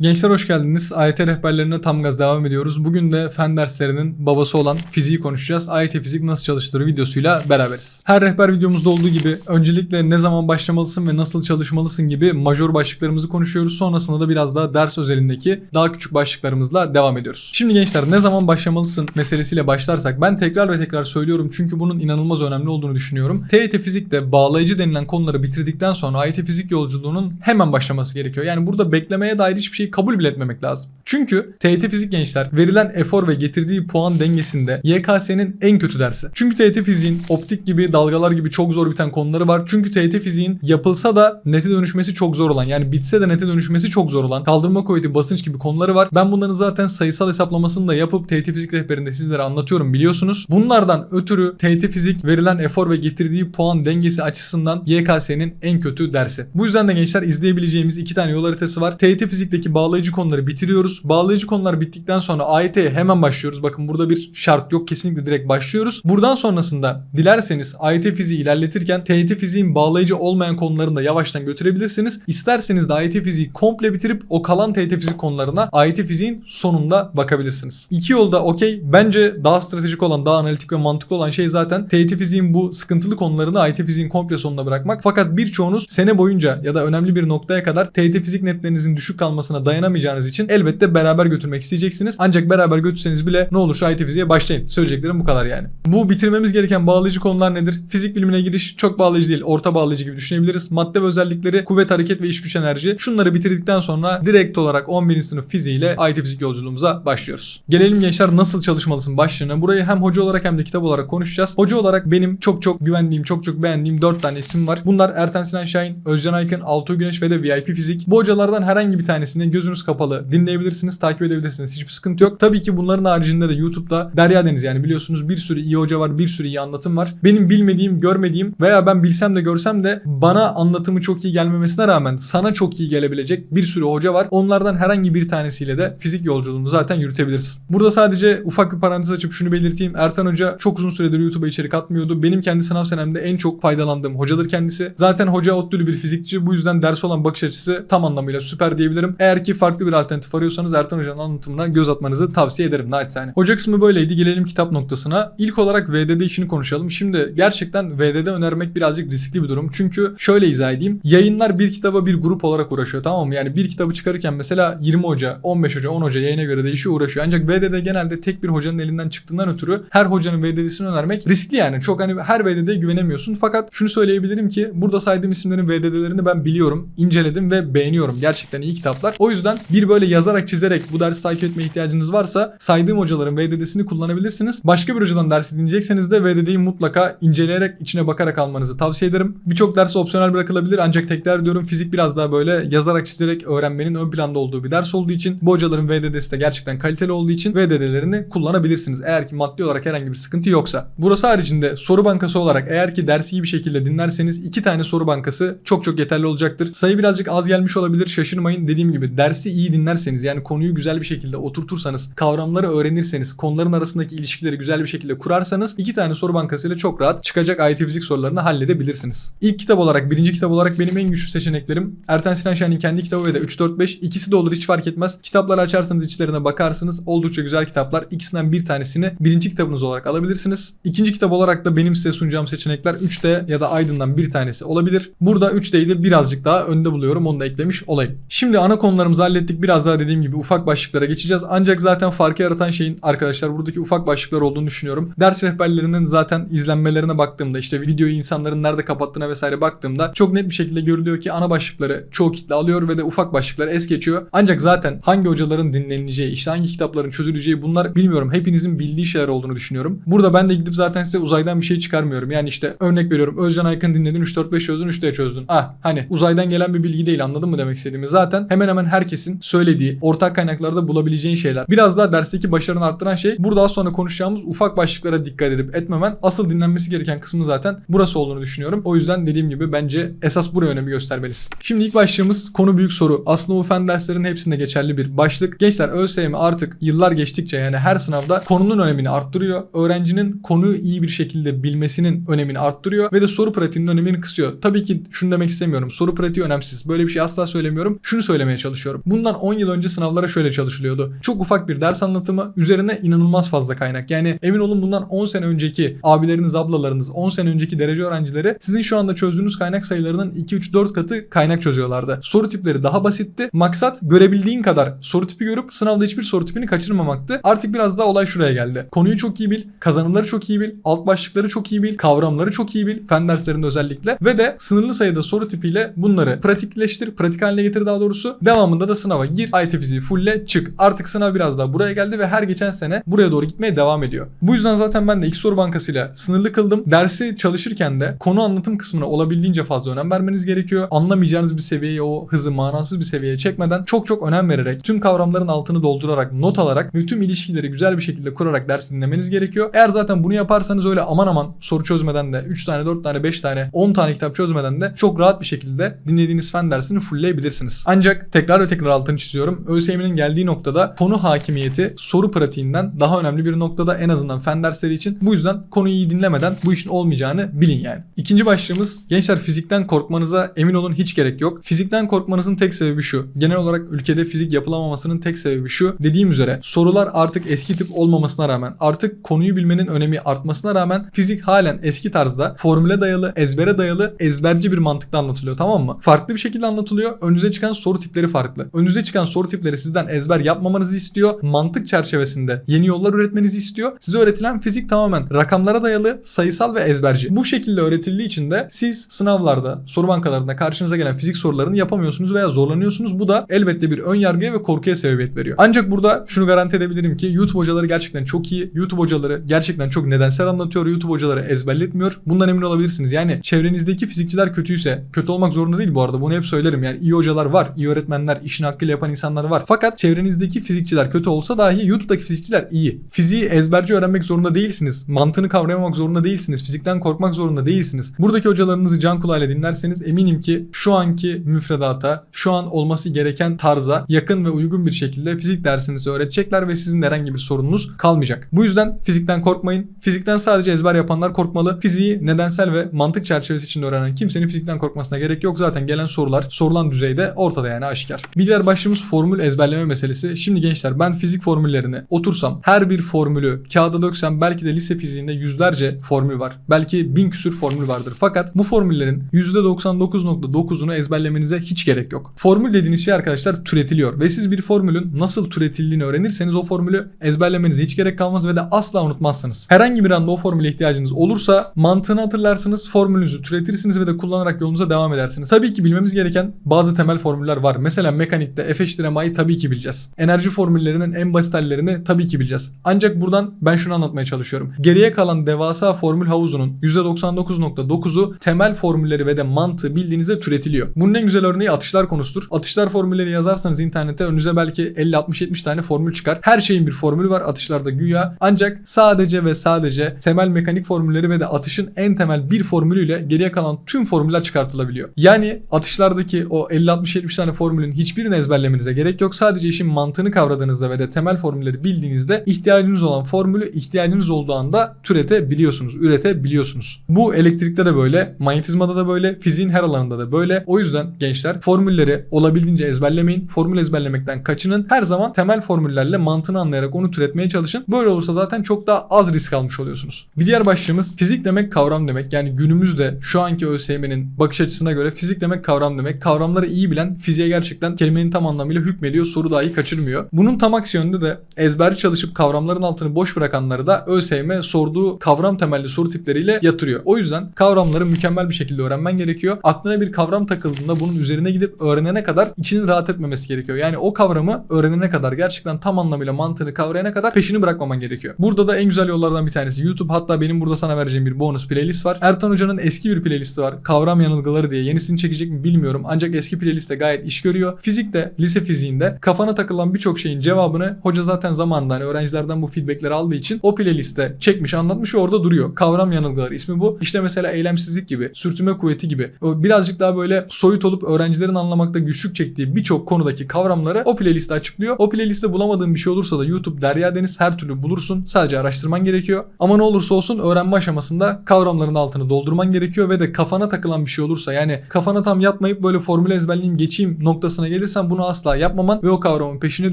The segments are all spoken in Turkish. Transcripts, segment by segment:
Gençler hoş geldiniz. AYT rehberlerine tam gaz devam ediyoruz. Bugün de fen derslerinin babası olan fiziği konuşacağız. AYT fizik nasıl çalıştırır videosuyla beraberiz. Her rehber videomuzda olduğu gibi öncelikle ne zaman başlamalısın ve nasıl çalışmalısın gibi majör başlıklarımızı konuşuyoruz. Sonrasında da biraz daha ders özelindeki daha küçük başlıklarımızla devam ediyoruz. Şimdi gençler ne zaman başlamalısın meselesiyle başlarsak ben tekrar ve tekrar söylüyorum çünkü bunun inanılmaz önemli olduğunu düşünüyorum. TYT fizikte bağlayıcı denilen konuları bitirdikten sonra AYT fizik yolculuğunun hemen başlaması gerekiyor. Yani burada beklemeye dair hiçbir şey kabul bile etmemek lazım. Çünkü TYT fizik gençler verilen efor ve getirdiği puan dengesinde YKS'nin en kötü dersi. Çünkü TYT fiziğin optik gibi dalgalar gibi çok zor biten konuları var. Çünkü TYT fiziğin yapılsa da nete dönüşmesi çok zor olan yani bitse de nete dönüşmesi çok zor olan kaldırma kuvveti basınç gibi konuları var. Ben bunların zaten sayısal hesaplamasını da yapıp TYT fizik rehberinde sizlere anlatıyorum biliyorsunuz. Bunlardan ötürü TYT fizik verilen efor ve getirdiği puan dengesi açısından YKS'nin en kötü dersi. Bu yüzden de gençler izleyebileceğimiz iki tane yol haritası var. TYT fizikteki bağlayıcı konuları bitiriyoruz. Bağlayıcı konular bittikten sonra AYT'ye hemen başlıyoruz. Bakın burada bir şart yok. Kesinlikle direkt başlıyoruz. Buradan sonrasında dilerseniz AYT fiziği ilerletirken TYT fiziğin bağlayıcı olmayan konularını da yavaştan götürebilirsiniz. İsterseniz de AYT fiziği komple bitirip o kalan TYT fizik konularına AYT fiziğin sonunda bakabilirsiniz. İki yolda okey. Bence daha stratejik olan, daha analitik ve mantıklı olan şey zaten TYT fiziğin bu sıkıntılı konularını AYT fiziğin komple sonuna bırakmak. Fakat birçoğunuz sene boyunca ya da önemli bir noktaya kadar TYT fizik netlerinizin düşük kalmasına dayanamayacağınız için elbette beraber götürmek isteyeceksiniz. Ancak beraber götürseniz bile ne olursa AYT fiziğe başlayın. Söyleyeceklerim bu kadar yani. Bu bitirmemiz gereken bağlayıcı konular nedir? Fizik bilimine giriş çok bağlayıcı değil. Orta bağlayıcı gibi düşünebiliriz. Madde ve özellikleri, kuvvet, hareket ve iş güç enerji. Şunları bitirdikten sonra direkt olarak 11. sınıf fiziğiyle AYT fizik yolculuğumuza başlıyoruz. Gelelim gençler nasıl çalışmalısın başlığına. Burayı hem hoca olarak hem de kitap olarak konuşacağız. Hoca olarak benim çok çok güvendiğim, çok çok beğendiğim 4 tane isim var. Bunlar Erten Sinan Şahin, Özcan Aykın, Altuğ Güneş ve de VIP Fizik. Bu hocalardan herhangi bir tanesini gözünüz kapalı dinleyebilirsiniz, takip edebilirsiniz. Hiçbir sıkıntı yok. Tabii ki bunların haricinde de YouTube'da Derya Deniz yani biliyorsunuz bir sürü iyi hoca var, bir sürü iyi anlatım var. Benim bilmediğim, görmediğim veya ben bilsem de görsem de bana anlatımı çok iyi gelmemesine rağmen sana çok iyi gelebilecek bir sürü hoca var. Onlardan herhangi bir tanesiyle de fizik yolculuğunu zaten yürütebilirsin. Burada sadece ufak bir parantez açıp şunu belirteyim. Ertan Hoca çok uzun süredir YouTube'a içerik atmıyordu. Benim kendi sınav senemde en çok faydalandığım hocadır kendisi. Zaten hoca ODTÜ'lü bir fizikçi. Bu yüzden ders olan bakış açısı tam anlamıyla süper diyebilirim. Eğer ki farklı bir alternatif arıyorsanız Ertan Hoca'nın anlatımına göz atmanızı tavsiye ederim. Naçizane. Hoca kısmı böyleydi. Gelelim kitap noktasına. İlk olarak VDD işini konuşalım. Şimdi gerçekten VDD önermek birazcık riskli bir durum. Çünkü şöyle izah edeyim. Yayınlar bir kitaba bir grup olarak uğraşıyor tamam mı? Yani bir kitabı çıkarırken mesela 20 hoca, 15 hoca, 10 hoca yayına göre değişiyor uğraşıyor. Ancak VDD genelde tek bir hocanın elinden çıktığından ötürü her hocanın VDD'sini önermek riskli yani. Çok hani her VDD'ye güvenemiyorsun. Fakat şunu söyleyebilirim ki burada saydığım isimlerin VDD'lerini ben biliyorum, inceledim ve beğeniyorum. Gerçekten iyi kitaplar. O yüzden bir böyle yazarak çizerek bu dersi takip etmeye ihtiyacınız varsa saydığım hocaların VDD'sini kullanabilirsiniz. Başka bir hocadan dersi dinleyecekseniz de VDD'yi mutlaka inceleyerek içine bakarak almanızı tavsiye ederim. Birçok ders opsiyonel bırakılabilir ancak tekrar diyorum fizik biraz daha böyle yazarak çizerek öğrenmenin ön planda olduğu bir ders olduğu için bu hocaların VDD'si de gerçekten kaliteli olduğu için VDD'lerini kullanabilirsiniz. Eğer ki maddi olarak herhangi bir sıkıntı yoksa. Burası haricinde soru bankası olarak eğer ki dersi iyi bir şekilde dinlerseniz iki tane soru bankası çok çok yeterli olacaktır. Sayı birazcık az gelmiş olabilir şaşırmayın. Dediğim gibi dersi iyi dinlerseniz yani konuyu güzel bir şekilde oturtursanız, kavramları öğrenirseniz, konuların arasındaki ilişkileri güzel bir şekilde kurarsanız iki tane soru bankasıyla çok rahat çıkacak AYT fizik sorularını halledebilirsiniz. İlk kitap olarak, birinci kitap olarak benim en güçlü seçeneklerim Erten Sinan Şahin'in kendi kitabı ve de 3-4-5 ikisi de olur hiç fark etmez. Kitapları açarsanız içlerine bakarsınız. Oldukça güzel kitaplar. İkisinden bir tanesini birinci kitabınız olarak alabilirsiniz. İkinci kitap olarak da benim size sunacağım seçenekler 3D ya da Aydın'dan bir tanesi olabilir. Burada 3D'yi de birazcık daha önde buluyorum. Onu da eklemiş olayım. Şimdi ana konularımızı hallettik. Biraz daha dediğim gibi ufak başlıklara geçeceğiz. Ancak zaten farkı yaratan şeyin arkadaşlar buradaki ufak başlıklar olduğunu düşünüyorum. Ders rehberlerinin zaten izlenmelerine baktığımda işte videoyu insanların nerede kapattığına vesaire baktığımda çok net bir şekilde görülüyor ki ana başlıkları çoğu kitle alıyor ve de ufak başlıkları es geçiyor. Ancak zaten hangi hocaların dinlenileceği, işte hangi kitapların çözüleceği bunlar bilmiyorum. Hepinizin bildiği şeyler olduğunu düşünüyorum. Burada ben de gidip zaten size uzaydan bir şey çıkarmıyorum. Yani işte örnek veriyorum. Özcan Aykın dinledin 3-4-5 çözdün 3D çözdün. Ah hani uzaydan gelen bir bilgi değil anladın mı demek istediğimi. Zaten hemen hemen herkesin söylediği ortak kaynaklarda bulabileceğin şeyler. Biraz daha dersteki başarını arttıran şey burada az sonra konuşacağımız ufak başlıklara dikkat edip etmemen. Asıl dinlenmesi gereken kısmı zaten burası olduğunu düşünüyorum. O yüzden dediğim gibi bence esas buraya önemi göstermelisin. Şimdi ilk başlığımız konu büyük soru. Aslında bu fen derslerinin hepsinde geçerli bir başlık. Gençler ÖSYM artık yıllar geçtikçe yani her sınavda konunun önemini arttırıyor. Öğrencinin konuyu iyi bir şekilde bilmesinin önemini arttırıyor ve de soru pratiğinin önemini kısıyor. Tabii ki şunu demek istemiyorum. Soru pratiği önemsiz. Böyle bir şey asla söylemiyorum. Şunu söylemeye çalışıyorum çalışıyorum. Bundan 10 yıl önce sınavlara şöyle çalışılıyordu. Çok ufak bir ders anlatımı üzerine inanılmaz fazla kaynak. Yani emin olun bundan 10 sene önceki abileriniz, ablalarınız, 10 sene önceki derece öğrencileri sizin şu anda çözdüğünüz kaynak sayılarının 2-3-4 katı kaynak çözüyorlardı. Soru tipleri daha basitti. Maksat görebildiğin kadar soru tipi görüp sınavda hiçbir soru tipini kaçırmamaktı. Artık biraz daha olay şuraya geldi. Konuyu çok iyi bil, kazanımları çok iyi bil, alt başlıkları çok iyi bil, kavramları çok iyi bil, fen derslerinde özellikle ve de sınırlı sayıda soru tipiyle bunları pratikleştir, pratik haline getir daha doğrusu. Devamında da sınava gir, IT fiziği fulle çık. Artık sınav biraz daha buraya geldi ve her geçen sene buraya doğru gitmeye devam ediyor. Bu yüzden zaten ben de ilk soru bankasıyla sınırlı kıldım. Dersi çalışırken de konu anlatım kısmına olabildiğince fazla önem vermeniz gerekiyor. Anlamayacağınız bir seviyeye o hızı manasız bir seviyeye çekmeden çok çok önem vererek tüm kavramların altını doldurarak not alarak ve tüm ilişkileri güzel bir şekilde kurarak ders dinlemeniz gerekiyor. Eğer zaten bunu yaparsanız öyle aman aman soru çözmeden de 3 tane 4 tane 5 tane 10 tane kitap çözmeden de çok rahat bir şekilde dinlediğiniz fen dersini fullleyebilirsiniz. Ancak tekrar ve tekrar altını çiziyorum. ÖSYM'nin geldiği noktada konu hakimiyeti soru pratiğinden daha önemli bir noktada en azından fen dersleri için. Bu yüzden konuyu iyi dinlemeden bu işin olmayacağını bilin yani. İkinci başlığımız gençler fizikten korkmanıza emin olun hiç gerek yok. Fizikten korkmanızın tek sebebi şu. Genel olarak ülkede fizik yapılamamasının tek sebebi şu. Dediğim üzere sorular artık eski tip olmamasına rağmen artık konuyu bilmenin önemi artmasına rağmen fizik halen eski tarzda formüle dayalı, ezbere dayalı, ezberci bir mantıkta anlatılıyor tamam mı? Farklı bir şekilde anlatılıyor. Önünüze çıkan soru tipleri farklı. Önünüze çıkan soru tipleri sizden ezber yapmamanızı istiyor. Mantık çerçevesinde yeni yollar üretmenizi istiyor. Size öğretilen fizik tamamen rakamlara dayalı, sayısal ve ezberci. Bu şekilde öğretildiği için de siz sınavlarda, soru bankalarında karşınıza gelen fizik sorularını yapamıyorsunuz veya zorlanıyorsunuz. Bu da elbette bir ön yargıya ve korkuya sebebiyet veriyor. Ancak burada şunu garanti edebilirim ki YouTube hocaları gerçekten çok iyi. YouTube hocaları gerçekten çok nedensel anlatıyor. YouTube hocaları ezberletmiyor. Bundan emin olabilirsiniz. Yani çevrenizdeki fizikçiler kötüyse, kötü olmak zorunda değil bu arada. Bunu hep söylerim. Yani iyi hocalar var, iyi öğretmenler, işin hakkıyla yapan insanlar var. Fakat çevrenizdeki fizikçiler kötü olsa dahi YouTube'daki fizikçiler iyi. Fiziği ezberci öğrenmek zorunda değilsiniz. Mantığını kavrayamamak zorunda değilsiniz. Fizikten korkmak zorunda değilsiniz. Buradaki hocalarınızı can kulağıyla dinlerseniz eminim ki şu anki müfredata, şu an olması gereken tarza yakın ve uygun bir şekilde fizik dersinizi öğretecekler ve sizin herhangi bir sorununuz kalmayacak. Bu yüzden fizikten korkmayın. Fizikten sadece ezber yapanlar korkmalı. Fiziği nedensel ve mantık çerçevesi içinde öğrenen kimsenin fizikten korkmasına gerek yok. Zaten gelen sorular sorulan düzeyde ortada yani aşikar. Bir diğer başlığımız formül ezberleme meselesi. Şimdi gençler ben fizik formüllerini otursam her bir formülü kağıda döksem belki de lise fiziğinde yüzlerce formül var. Belki bin küsür formül vardır. Fakat bu formüllerin %99.9'unu ezberlemenize hiç gerek yok. Formül dediğiniz şey arkadaşlar türetiliyor ve siz bir formülün nasıl türetildiğini öğrenirseniz o formülü ezberlemenize hiç gerek kalmaz ve de asla unutmazsınız. Herhangi bir anda o formüle ihtiyacınız olursa mantığını hatırlarsınız, formülünüzü türetirsiniz ve de kullanarak yolunuza devam edersiniz. Tabii ki bilmemiz gereken bazı temel formüller var. Mesela mekanikte F eşittir MA'yı tabii ki bileceğiz. Enerji formüllerinin en basit hallerini tabii ki bileceğiz. Ancak buradan ben şunu anlatmaya çalışıyorum. Geriye kalan devasa formül havuzunun %99.9'u temel formülleri ve de mantığı bildiğinizde türetiliyor. Bunun en güzel örneği atışlar konusudur. Atışlar formülleri yazarsanız internete önünüze belki 50 60 70 tane formül çıkar. Her şeyin bir formülü var atışlarda güya. Ancak sadece ve sadece temel mekanik formülleri ve de atışın en temel bir formülüyle geriye kalan tüm formüller çıkartılabiliyor. Yani atışlardaki o 50 60 70 tane formülün hiçbirini ezberlemenize gerek yok. Sadece işin mantığını kavradığınızda ve de temel formülleri bildiğinizde ihtiyacınız olan formülü ihtiyacınız olduğu anda türetebiliyorsunuz, üretebiliyorsunuz. Bu elektrikte de böyle, manyetizmada da böyle, fiziğin her alanında da böyle. O yüzden gençler formülleri olabildiğince ezberlemeyin. Formül ezberlemekten kaçının. Her zaman temel formüllerle mantığını anlayarak onu türetmeye çalışın. Böyle olursa zaten çok daha az risk almış oluyorsunuz. Bir diğer başlığımız fizik demek kavram demek. Yani günümüzde şu anki ÖSYM'nin bakış açısına göre fizik demek kavram demek. Kavramları iyi bilen fiziğe gerçekten kelimenin tam anlamıyla hükmediyor. Soru dahi kaçırmıyor. Bunun tam aksi yönde de ezberci çalışıp kavramların altını boş bırakanları da ÖSYM sorduğu kavram temelli soru tipleriyle yatırıyor. O yüzden kavramları mükemmel bir şekilde öğrenmen gerekiyor. Aklına bir kavram takıldığında bunun üzerine gidip öğrenene kadar içinin rahat etmemesi gerekiyor. Yani o kavramı öğrenene kadar gerçekten tam anlamıyla mantığını kavrayana kadar peşini bırakmaman gerekiyor. Burada da en güzel yollardan bir tanesi YouTube. Hatta benim burada sana vereceğim bir bonus playlist var. Ertan Hoca'nın eski bir playlisti var. Kavram yanılgıları diye. Yenisini çekecek mi bilmiyorum. Ancak eski playlist de gayet iş görüyor. Fizikte, lise fiziğinde kafana takılan birçok şeyin cevabını hoca zaten zamanında hani öğrencilerden bu feedbackleri aldığı için o playliste çekmiş, anlatmış ve orada duruyor. Kavram yanılgıları ismi bu. İşte mesela eylemsizlik gibi, sürtünme kuvveti gibi. Birazcık daha böyle soyut olup öğrencilerin anlamakta güçlük çektiği birçok konudaki kavramları o playlistte açıklıyor. O playlistte bulamadığın bir şey olursa da YouTube Derya Deniz her türlü bulursun. Sadece araştırman gerekiyor. Ama ne olursa olsun öğrenme aşamasında kavramların altını doldurman gerekiyor ve de kafana takılan bir şey olursa yani kafana tam yatmayıp böyle formüle ezberleyeyim geçeyim noktasına gelirsen bunu asla yapmaman ve o kavramın peşine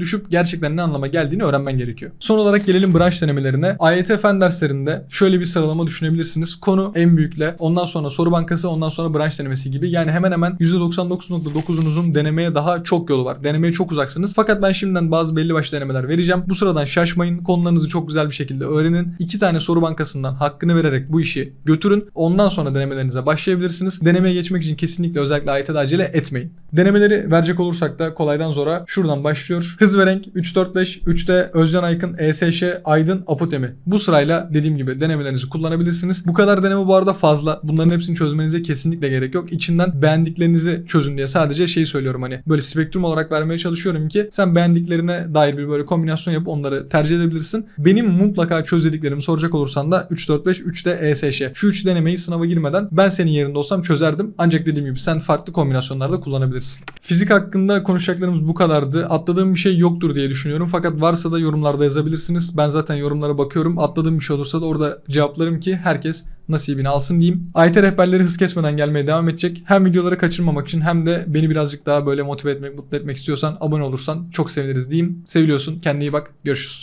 düşüp gerçekten ne anlama geldiğini öğrenmen gerekiyor. Son olarak gelelim branş denemelerine. AYT fen derslerinde şöyle bir sıralama düşünebilirsiniz. Konu en büyükle, ondan sonra soru bankası, ondan sonra branş denemesi gibi. Yani hemen hemen %99.9'unuzun denemeye daha çok yolu var. Denemeye çok uzaksınız. Fakat ben şimdiden bazı belli başlı denemeler vereceğim. Bu sıradan şaşmayın. Konularınızı çok güzel bir şekilde öğrenin. İki tane soru bankasından hakkını vererek bu işi götürün. Ondan sonra denemelerinize başlayabilirsiniz. Denemeye geçmek için kesinlikle özellikle AYT'de acele etmeyin. Denemeleri verecek olursak da kolaydan zora şuradan başlıyor. Hız ve renk 3 4 5 3'te Özcan Aykın, ESŞ, Aydın, Apotemi. Bu sırayla dediğim gibi denemelerinizi kullanabilirsiniz. Bu kadar deneme bu arada fazla. Bunların hepsini çözmenize kesinlikle gerek yok. İçinden beğendiklerinizi çözün diye sadece şey söylüyorum hani böyle spektrum olarak vermeye çalışıyorum ki sen beğendiklerine dair bir böyle kombinasyon yapıp onları tercih edebilirsin. Benim mutlaka çöz dediklerimi soracak olursan da 3 4 5 3'te ESŞ. Şu 3 denemeyi sınava girmeden ben senin yerinde olsam çözerdim. Ancak dediğim gibi sen farklı kombinasyonlarda kullanabilirsin. Fizik hakkında konuşacaklarımız bu kadardı. Atladığım bir şey yoktur diye düşünüyorum. Fakat varsa da yorumlarda yazabilirsiniz. Ben zaten yorumlara bakıyorum. Atladığım bir şey olursa da orada cevaplarım ki herkes nasibini alsın diyeyim. AYT rehberleri hız kesmeden gelmeye devam edecek. Hem videoları kaçırmamak için hem de beni birazcık daha böyle motive etmek, mutlu etmek istiyorsan abone olursan çok seviniriz diyeyim. Seviliyorsun. Kendine iyi bak. Görüşürüz.